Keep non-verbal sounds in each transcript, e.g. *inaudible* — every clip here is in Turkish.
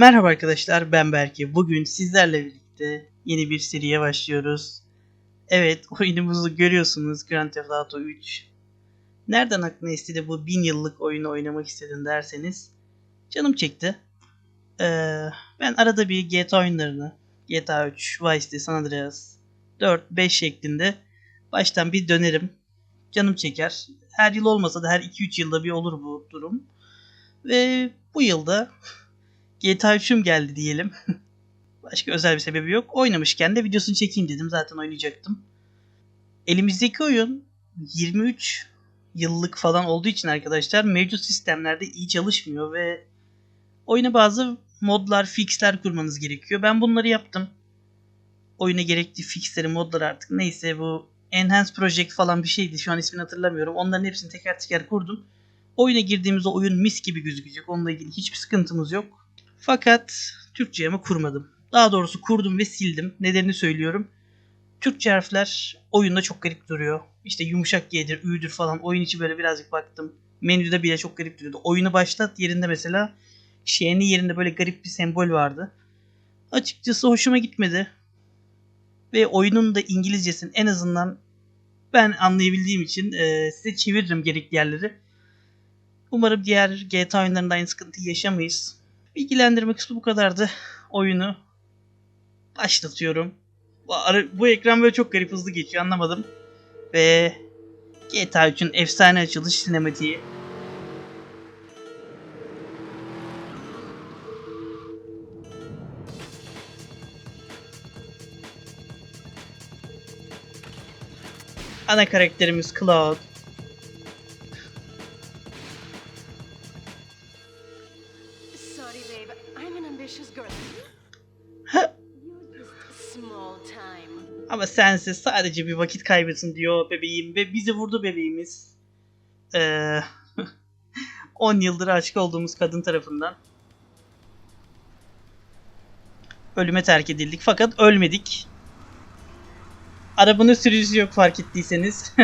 Merhaba arkadaşlar ben Berke. Bugün sizlerle birlikte yeni bir seriye başlıyoruz. Evet *laughs* oyunumuzu görüyorsunuz Grand Theft Auto 3. Nereden aklına esti de bu bin yıllık oyunu oynamak istedin derseniz canım çekti. Ee, ben arada bir GTA oyunlarını GTA 3, Vice City, San Andreas 4, 5 şeklinde baştan bir dönerim. Canım çeker. Her yıl olmasa da her 2-3 yılda bir olur bu durum. Ve bu yılda GTA 3'üm geldi diyelim. *laughs* Başka özel bir sebebi yok. Oynamışken de videosunu çekeyim dedim. Zaten oynayacaktım. Elimizdeki oyun 23 yıllık falan olduğu için arkadaşlar mevcut sistemlerde iyi çalışmıyor ve oyuna bazı modlar, fixler kurmanız gerekiyor. Ben bunları yaptım. Oyuna gerekli fixleri, modlar artık neyse bu Enhanced Project falan bir şeydi. Şu an ismini hatırlamıyorum. Onların hepsini teker teker kurdum. Oyuna girdiğimizde oyun mis gibi gözükecek. Onunla ilgili hiçbir sıkıntımız yok. Fakat Türkçe ama kurmadım. Daha doğrusu kurdum ve sildim. Nedenini söylüyorum. Türkçe harfler oyunda çok garip duruyor. İşte yumuşak G'dir, Ü'dür falan. Oyun içi böyle birazcık baktım. Menüde bile çok garip duruyordu. Oyunu başlat yerinde mesela şeyini yerinde böyle garip bir sembol vardı. Açıkçası hoşuma gitmedi. Ve oyunun da İngilizcesini en azından ben anlayabildiğim için e, size çeviririm gerekli yerleri. Umarım diğer GTA oyunlarında aynı sıkıntıyı yaşamayız. Bilgilendirme kısmı bu kadardı. Oyunu başlatıyorum. Bu, bu ekran böyle çok garip hızlı geçiyor anlamadım. Ve GTA 3'ün efsane açılış sinematiği. Ana karakterimiz Cloud. Ama sensiz sadece bir vakit kaybetsin diyor bebeğim ve bizi vurdu bebeğimiz. Ee, *laughs* 10 yıldır aşık olduğumuz kadın tarafından. Ölüme terk edildik fakat ölmedik. Arabanın sürücüsü yok fark ettiyseniz.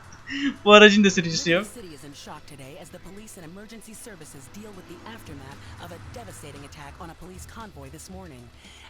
*laughs* Bu aracın da sürücüsü yok.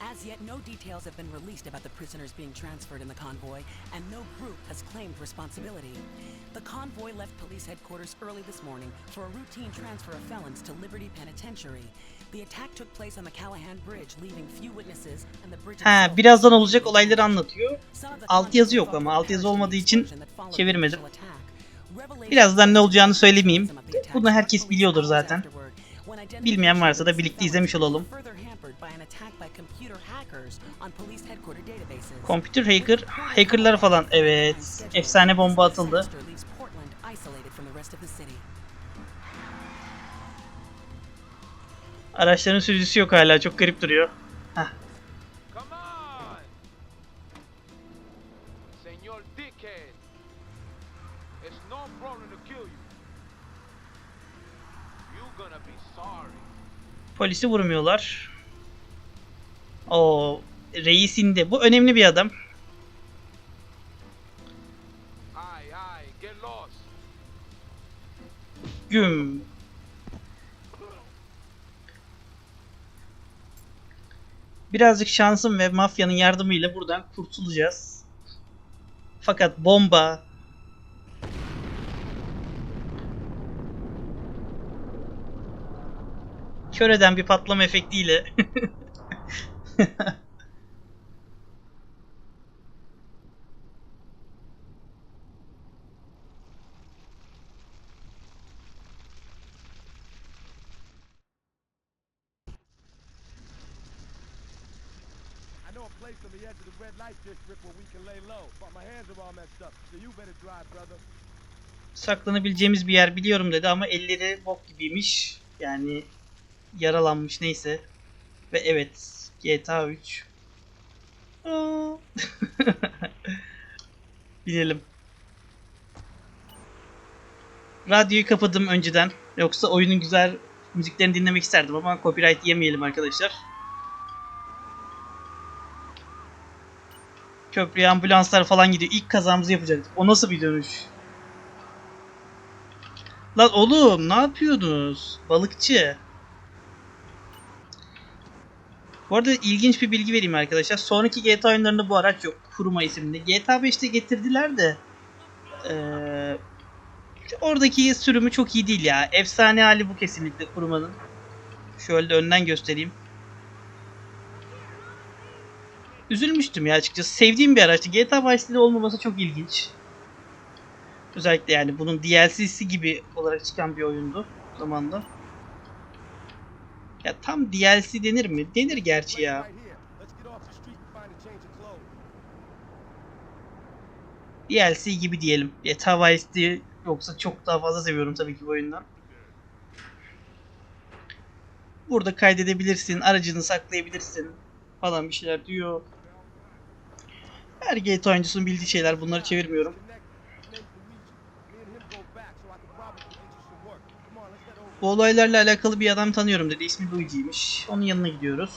As yet, no details have been released about the prisoners being transferred in the convoy, and no group has claimed responsibility. The convoy left police headquarters early this morning for a routine transfer of felons to Liberty Penitentiary. The attack took place on the Callahan Bridge, leaving few witnesses, and the bridge Ha, itself birazdan olacak olayları anlatıyor. Some of the Alt yazı yok ama followed alt yazı the olmadığı için çevirmedim. Birazdan ne olacağını söylemeyeyim. Bunu herkes biliyordur zaten. Bilmeyen varsa da birlikte izlemiş olalım. Computer hacker, hackerlar falan evet. Efsane bomba atıldı. Araçların sürücüsü yok hala çok garip duruyor. Heh. Come on! Señor Dickhead, it's no problem to kill you. You gonna be sorry. Polisi vurmuyorlar. O reis indi. Bu önemli bir adam. Güm. Birazcık şansım ve mafyanın yardımıyla buradan kurtulacağız. Fakat bomba kör eden bir patlama efektiyle *laughs* saklanabileceğimiz bir yer biliyorum dedi ama elleri bok gibiymiş. Yani yaralanmış neyse. Ve evet GTA 3. Aa. *laughs* Binelim. Radyoyu kapadım önceden. Yoksa oyunun güzel müziklerini dinlemek isterdim ama copyright yemeyelim arkadaşlar. Köprüye ambulanslar falan gidiyor. İlk kazamızı yapacaktık. O nasıl bir dönüş? Lan oğlum ne yapıyorsunuz? Balıkçı. Bu arada ilginç bir bilgi vereyim arkadaşlar. Sonraki GTA oyunlarında bu araç yok. Kuruma isimli. GTA 5'te getirdiler de eee, oradaki sürümü çok iyi değil ya. Efsane hali bu kesinlikle kurumanın. Şöyle de önden göstereyim. Üzülmüştüm ya açıkçası. Sevdiğim bir araçtı. GTA Vice City'de olmaması çok ilginç. Özellikle yani bunun DLC'si gibi olarak çıkan bir oyundu zamanda. Ya tam DLC denir mi? Denir gerçi ya. DLC gibi diyelim. GTA Vice City yoksa çok daha fazla seviyorum tabii ki bu oyundan. Burada kaydedebilirsin, aracını saklayabilirsin falan bir şeyler diyor. Her GTA oyuncusunun bildiği şeyler bunları çevirmiyorum. The next name's Luigi. Me and him go back, so I could probably get you some work. Come on, let's get over. Bu olaylarla alakalı bir adam tanıyorum dedi. İsmi Luigi'ymiş. Onun yanına gidiyoruz.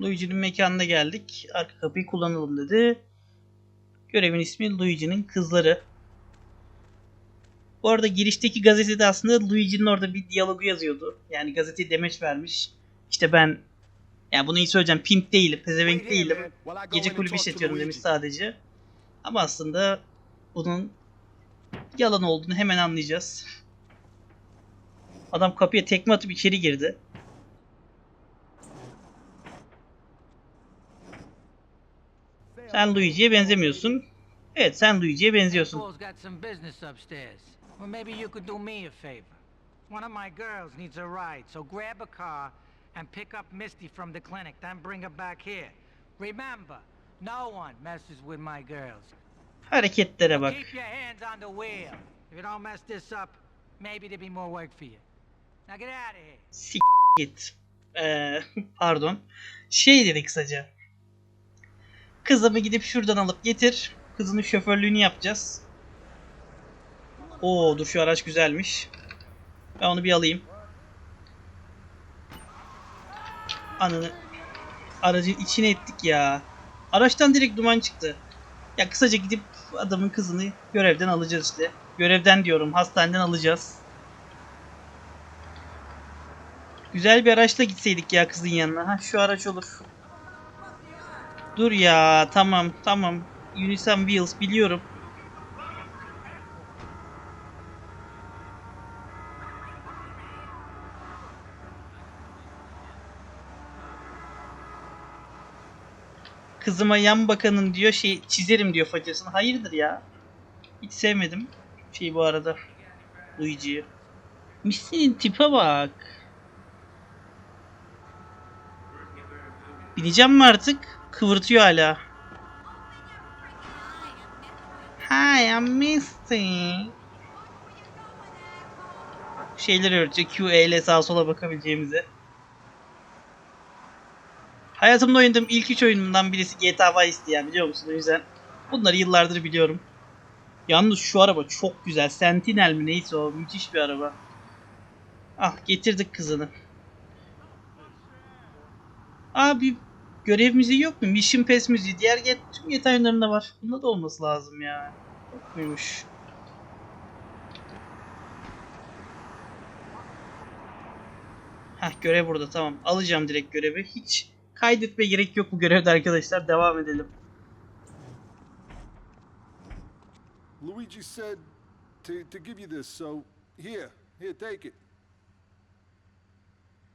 Luigi'nin mekanına geldik. Arka kapıyı kullanalım dedi. Görevin ismi Luigi'nin kızları. Bu arada girişteki gazetede aslında Luigi'nin orada bir diyalogu yazıyordu. Yani gazeteye demeç vermiş. İşte ben yani bunu iyi söyleyeceğim. Pimp değilim, pezevenk değilim. Gece kulübü işletiyorum demiş sadece. Ama aslında bunun yalan olduğunu hemen anlayacağız. Adam kapıya tekme atıp içeri girdi. Sen Luigi'ye benzemiyorsun. Evet sen Luigi'ye benziyorsun. Well, maybe you could do me a favor. One of my girls needs a ride, so grab a car and pick up Misty from the clinic, then bring her back here. Remember, no one messes with my girls. Hareketlere bak. Keep your hands on the wheel. If you don't mess this up, maybe there'll be more work for you. Now get out of here. Sik git. Ee, pardon. Şey dedi kısaca. Kızımı gidip şuradan alıp getir. Kızının şoförlüğünü yapacağız. Oo dur şu araç güzelmiş. Ben onu bir alayım. Ananı. Aracın içine ettik ya. Araçtan direkt duman çıktı. Ya kısaca gidip adamın kızını görevden alacağız işte. Görevden diyorum hastaneden alacağız. Güzel bir araçla gitseydik ya kızın yanına. Ha şu araç olur. Dur ya tamam tamam. Unisan Wheels biliyorum. Kızıma yan bakanın diyor şey çizerim diyor façasını. Hayırdır ya? Hiç sevmedim. Şey bu arada. Luigi'yi. Missy'nin tipe bak. Bineceğim mi artık? Kıvırtıyor hala. Hi, I'm Misty. Şeyleri öğretiyor. Q, E ile sağa sola bakabileceğimizi. Hayatımda oynadığım ilk üç oyunumdan birisi GTA Vice ya biliyor musun? O yüzden bunları yıllardır biliyorum. Yalnız şu araba çok güzel. Sentinel mi neyse o. Müthiş bir araba. Ah getirdik kızını. Abi görev müziği yok mu? Mission Pass müziği. Diğer get tüm GTA oyunlarında var. Bunda da olması lazım ya. Yok muymuş? Heh görev burada tamam. Alacağım direkt görevi. Hiç kaydetme gerek yok bu görevde arkadaşlar. Devam edelim. Luigi said to, to give you this, so here, here, take it.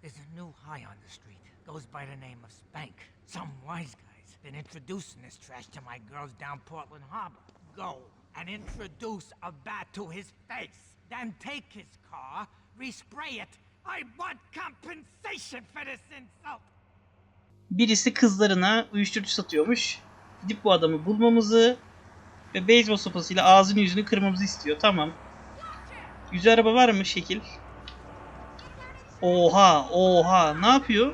There's a new high on the street. Goes by the name of Spank. Some wise guy's been introducing this trash to my girls down Portland Harbor. Go and introduce a bat to his face. Then take his car, respray it. I want compensation for this insult. Birisi kızlarına uyuşturucu satıyormuş. Gidip bu adamı bulmamızı ve beyzbol sopasıyla ağzını yüzünü kırmamızı istiyor. Tamam. Yüzü araba var mı şekil? Oha, oha. Ne yapıyor?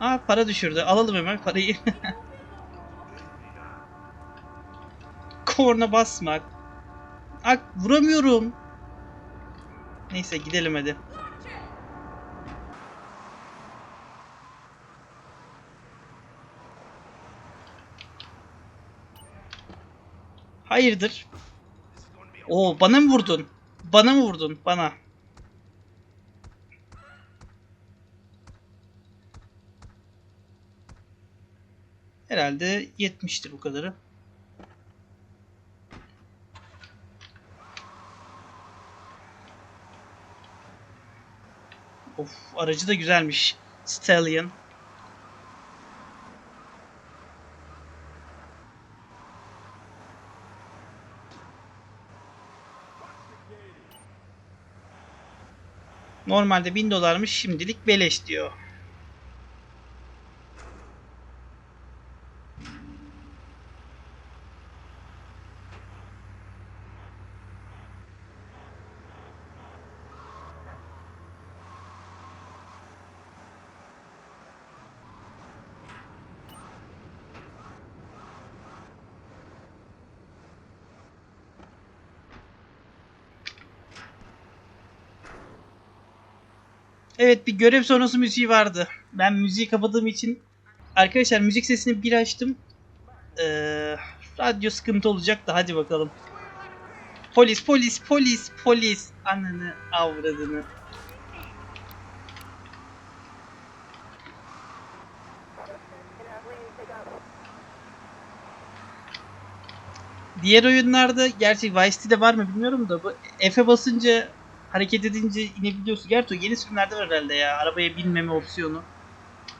Aa para düşürdü. Alalım hemen parayı. *laughs* Korna basmak. Ak vuramıyorum. Neyse gidelim hadi. Hayırdır? Oo bana mı vurdun? Bana mı vurdun? Bana. Herhalde 70'tir bu kadarı. Of aracı da güzelmiş. Stallion. Normalde 1000 dolarmış şimdilik beleş diyor. Evet bir görev sonrası müziği vardı. Ben müziği kapadığım için arkadaşlar müzik sesini bir açtım. Ee, radyo sıkıntı olacak da hadi bakalım. Polis polis polis polis ananı avradını. Diğer oyunlarda gerçi Vice City'de var mı bilmiyorum da bu F'e basınca hareket edince inebiliyorsun. Gerçi o yeni sürümlerde var herhalde ya. Arabaya binmeme opsiyonu.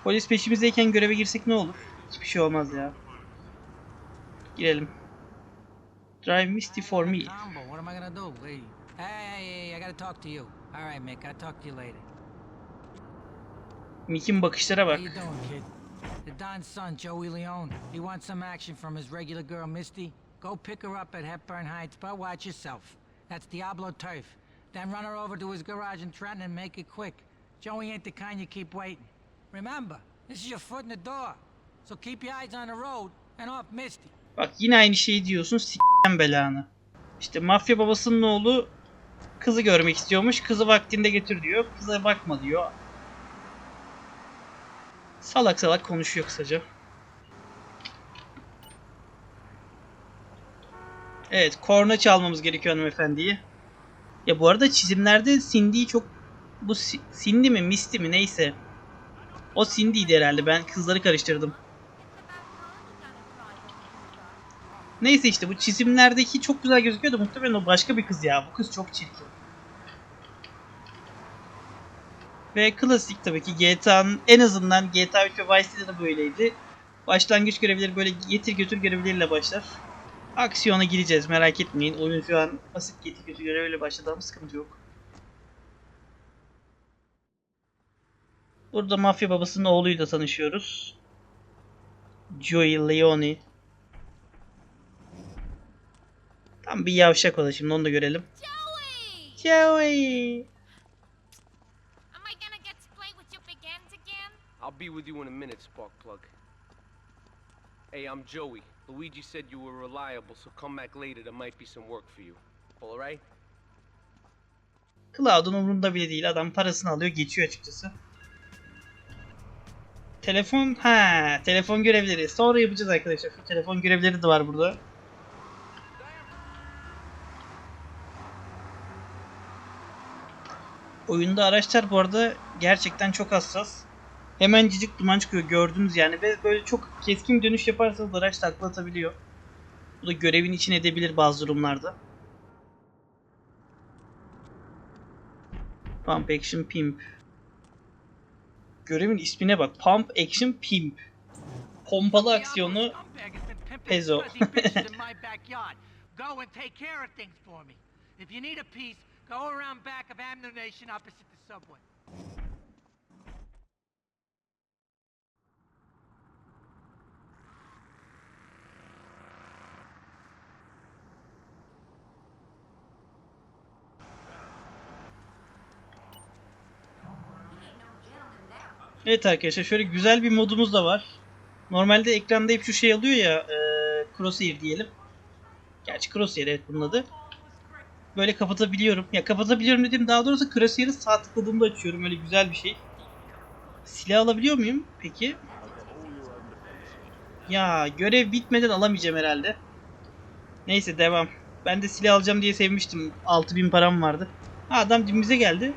Polis peşimizdeyken göreve girsek ne olur? Hiçbir şey olmaz ya. Girelim. Drive Misty for me. Mick'in bakışlara bak. The Don's son, Joey Leone. He wants some action from his regular girl, Misty. Go pick her up at Hepburn Heights, but watch yourself. That's Diablo turf. Then run her over to his garage in Trenton and make it quick. Joey ain't the kind you keep waiting. Remember, this is your foot in the door. So keep your eyes on the road and off Misty. Bak yine aynı şeyi diyorsun. S***en belanı. İşte mafya babasının oğlu kızı görmek istiyormuş. Kızı vaktinde getir diyor. Kıza bakma diyor. Salak salak konuşuyor kısaca. Evet, korna çalmamız gerekiyor hanımefendiyi. Ya bu arada çizimlerde Cindy'yi çok... Bu Cindy mi, Misty mi neyse. O Cindy'ydi herhalde. Ben kızları karıştırdım. Neyse işte bu çizimlerdeki çok güzel gözüküyor da muhtemelen o başka bir kız ya. Bu kız çok çirkin. Ve klasik tabii ki GTA'nın en azından GTA 3 ve Vice City'de de böyleydi. Başlangıç görevleri böyle getir götür görevleriyle başlar. Aksiyona gireceğiz merak etmeyin. Oyun şu an basit getir götür göreviyle başladı ama sıkıntı yok. Burada mafya babasının oğluyla tanışıyoruz. Joey Leone. Tam bir yavşak o da şimdi onu da görelim. Joey! Joey. Am I gonna get to play with your big ends again? I'll be with you in a minute, Sparkplug. Hey, I'm Joey. Luigi said you were reliable, so come back later. There might be some work for you. All right? Cloud'un umurunda bile değil. Adam parasını alıyor geçiyor açıkçası. Telefon ha telefon görevleri. Sonra yapacağız arkadaşlar. Telefon görevleri de var burada. Oyunda araçlar bu arada gerçekten çok hassas. Hemencik duman çıkıyor gördünüz yani ve böyle çok keskin bir dönüş yaparsanız araç takla atabiliyor. Bu da görevin için edebilir bazı durumlarda. Pump Action Pimp. Görevin ismine bak. Pump Action Pimp. Pompalı aksiyonu Pezo. *laughs* Go and take care of things for me. If you need a piece, go around back of ammunition opposite the subway. Evet arkadaşlar şöyle güzel bir modumuz da var. Normalde ekranda hep şu şey alıyor ya e, crosshair diyelim. Gerçi crosshair evet bunun adı. Böyle kapatabiliyorum. Ya kapatabiliyorum dediğim daha doğrusu crosshair'ı sağ tıkladığımda açıyorum. Öyle güzel bir şey. Silah alabiliyor muyum peki? Ya görev bitmeden alamayacağım herhalde. Neyse devam. Ben de silah alacağım diye sevmiştim. 6000 param vardı. Ha, adam dibimize geldi.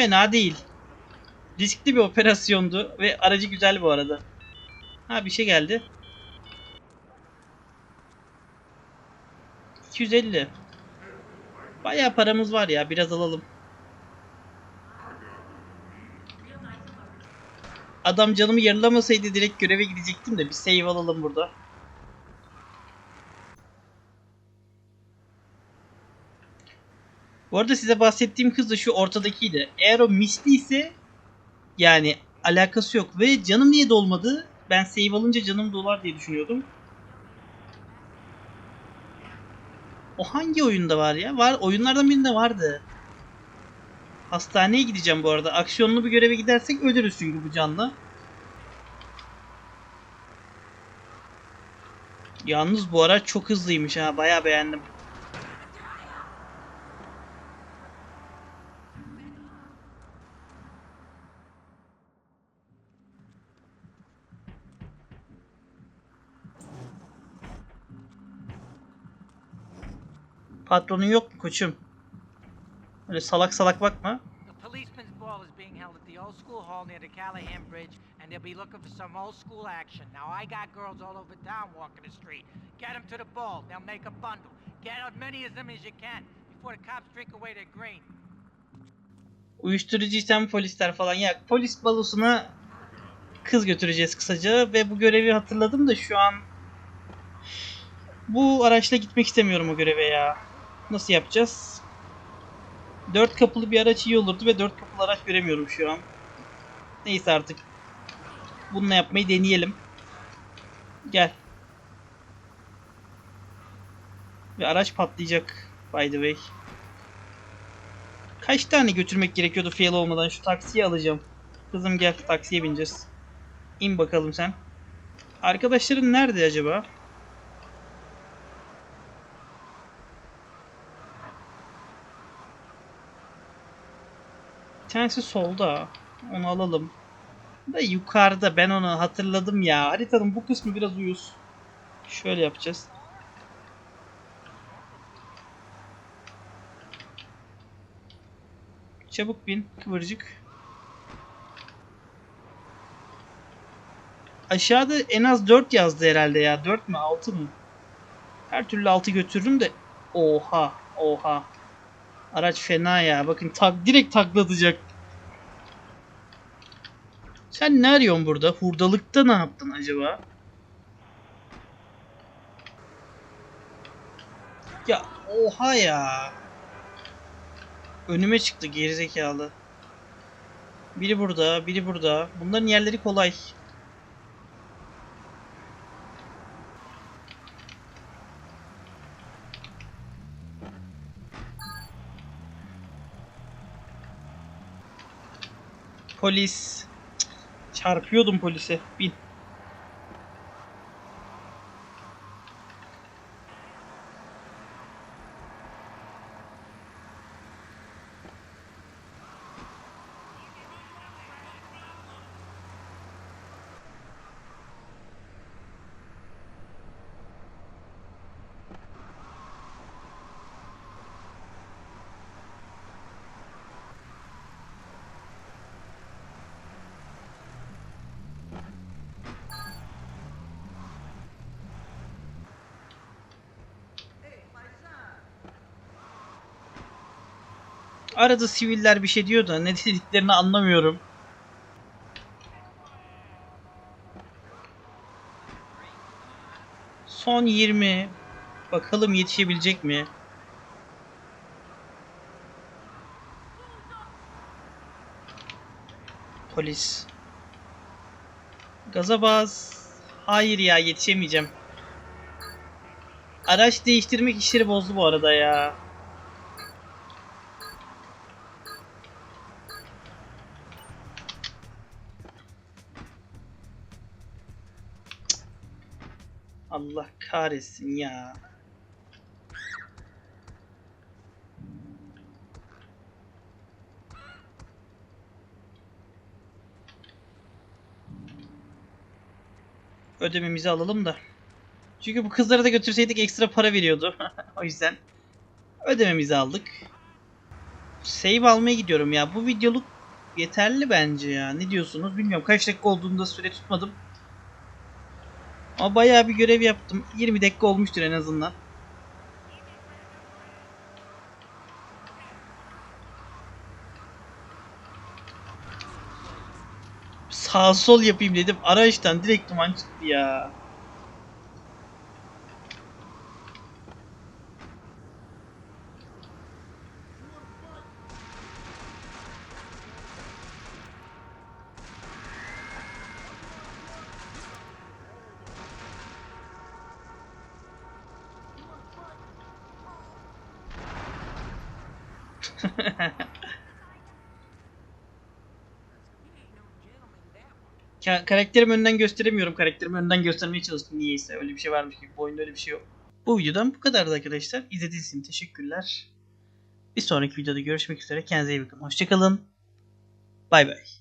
Fena değil. Riskli bir operasyondu ve aracı güzel bu arada. Ha bir şey geldi. 250. Bayağı paramız var ya biraz alalım. Adam canımı yarılamasaydı direkt göreve gidecektim de bir save alalım burada. Bu arada size bahsettiğim kız da şu ortadakiydi. Eğer o Misty ise yani alakası yok ve canım niye dolmadı? Ben save alınca canım dolar diye düşünüyordum. O hangi oyunda var ya? Var oyunlardan birinde vardı. Hastaneye gideceğim bu arada. Aksiyonlu bir göreve gidersek ölürüz çünkü bu canla. Yalnız bu araç çok hızlıymış ha. Bayağı beğendim. Patronun yok mu koçum? Öyle salak salak bakma. Policeman's ball is being held at the old school hall near the Callahan Bridge, and they'll be looking for some old school action. Now, I got girls all over town walking the street. Get them to the ball. They'll make a bundle. Get as many of them as you can before the cops drink away their green. Uyuşturucu içen polisler falan. Ya polis balosuna kız götüreceğiz kısaca ve bu görevi hatırladım da şu an bu araçla gitmek istemiyorum o göreve ya. Nasıl yapacağız? Dört kapılı bir araç iyi olurdu ve dört kapılı araç göremiyorum şu an. Neyse artık. Bununla yapmayı deneyelim. Gel. Ve araç patlayacak by the way. Kaç tane götürmek gerekiyordu fail olmadan? Şu taksiyi alacağım. Kızım gel taksiye bineceğiz. İn bakalım sen. Arkadaşların nerede acaba? Bir tanesi solda. Onu alalım. Da yukarıda ben onu hatırladım ya. Haritanın bu kısmı biraz uyuz. Şöyle yapacağız. Çabuk bin kıvırcık. Aşağıda en az 4 yazdı herhalde ya. 4 mü 6 mı? Her türlü 6 götürürüm de. Oha oha. Araç fena ya. Bakın tak direkt taklatacak. Sen ne arıyorsun burada? Hurdalıkta ne yaptın acaba? Ya oha ya. Önüme çıktı gerizekalı. Biri burada, biri burada. Bunların yerleri kolay. Polis. Çarpıyordum polise. Bin. Arada siviller bir şey diyor da ne dediklerini anlamıyorum. Son 20. Bakalım yetişebilecek mi? Polis. Gaza bas. Hayır ya yetişemeyeceğim. Araç değiştirmek işleri bozdu bu arada ya. Kahretsin ya. Ödememizi alalım da. Çünkü bu kızları da götürseydik ekstra para veriyordu. *laughs* o yüzden ödememizi aldık. Save almaya gidiyorum ya. Bu videoluk yeterli bence ya. Ne diyorsunuz bilmiyorum. Kaç dakika olduğunda süre tutmadım. Ama bayağı bir görev yaptım. 20 dakika olmuştur en azından. Sağ sol yapayım dedim. Araçtan direkt duman çıktı ya. *laughs* Ka- karakterimi önden gösteremiyorum. Karakterimi önden göstermeye çalıştım niyeyse. Öyle bir şey varmış gibi. Bu oyunda öyle bir şey yok. Bu videodan bu kadardı arkadaşlar. İzlediğiniz için teşekkürler. Bir sonraki videoda görüşmek üzere. Kendinize iyi bakın. Hoşçakalın. Bay bay.